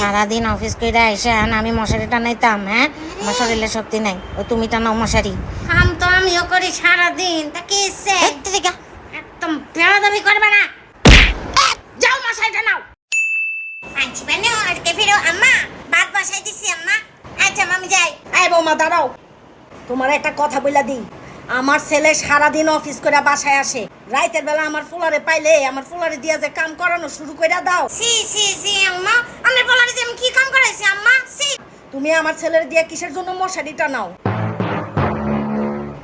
সারাদিন অফিস করে এসে আমি মশারি টানাইতাম হ্যাঁ? আমার শরীরে শক্তি নাই। ওই তুমি টানাও মশারি। কাম তো আমিও করি সারাদিন তা কি ইচ্ছে একদম বেড়াদাবি করবে না। যাও মশাইটা নাও আনছি বানো আজকে ফিরো আম্মা ভাত বসাই দিছি আম্মা। আচ্ছা মামি যাই। এই বৌমা দাঁড়াও। তোমার একটা কথা বইলা দিই। আমার ছেলে সারাদিন অফিস করে বাসায় আসে। রাইতের বেলা আমার ফুলারে পাইলে আমার ফুলারে দিয়া যে কাম করানো শুরু করে দাও। সি সি সি আম্মা আমার বলারে আমি কি কাম করাইছি আম্মা? সি তুমি আমার ছেলের দিয়ে কিসের জন্য মশারি টানাও?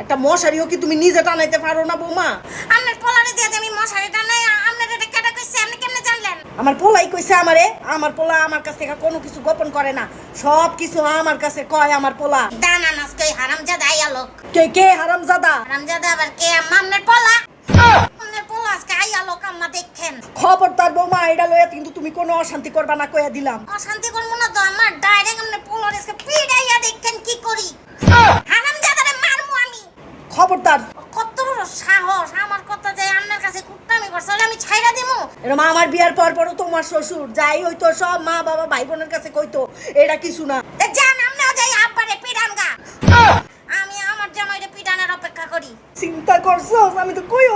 একটা মশারিও কি তুমি নিজে টানাইতে পারো না বৌমা? আমার বলারে দিয়ে আমি মশারি টানাই আপনার এটা কেটে কইছে আমার পোলাই কইছে আমারে আমার পোলা আমার কাছ থেকে কোনো কিছু গোপন করে না। সব কিছু আমার কাছে কয় আমার পোলা। দানা নাচ কই? হারামজাদা আইয়া লোক। কে কে হারামজাদা? হারামজাদা আবার কে? আম্মা আপনার পোলা। পোলা আজকে আইয়া লোক আম্মা দেখেন। খবরদার বৌমা এটা লইয়া কিন্তু তুমি কোনো অশান্তি করবা না কইয়া দিলাম। অশান্তি করব না তো আমার ডাইরেক্ট আপনার পোলার আজকে পিড়াইয়া দেখেন কি করি। হারামজাদারে মারমু আমি। খবরদার কত বড় সাহস আমার কাছে কুট্টামি করছে আমি ছাইরা দিমু? এরকম আমার বিয়ার পর পরও তোমার শ্বশুর যাই হইতো সব মা বাবা ভাই বোনের কাছে কইতো এটা কিছু না। এ নাম আমরাও যাই আব্বারে পিড়ান গা। আমি আমার জামাইরে পিডানের অপেক্ষা করি। চিন্তা করছ আমি তো কই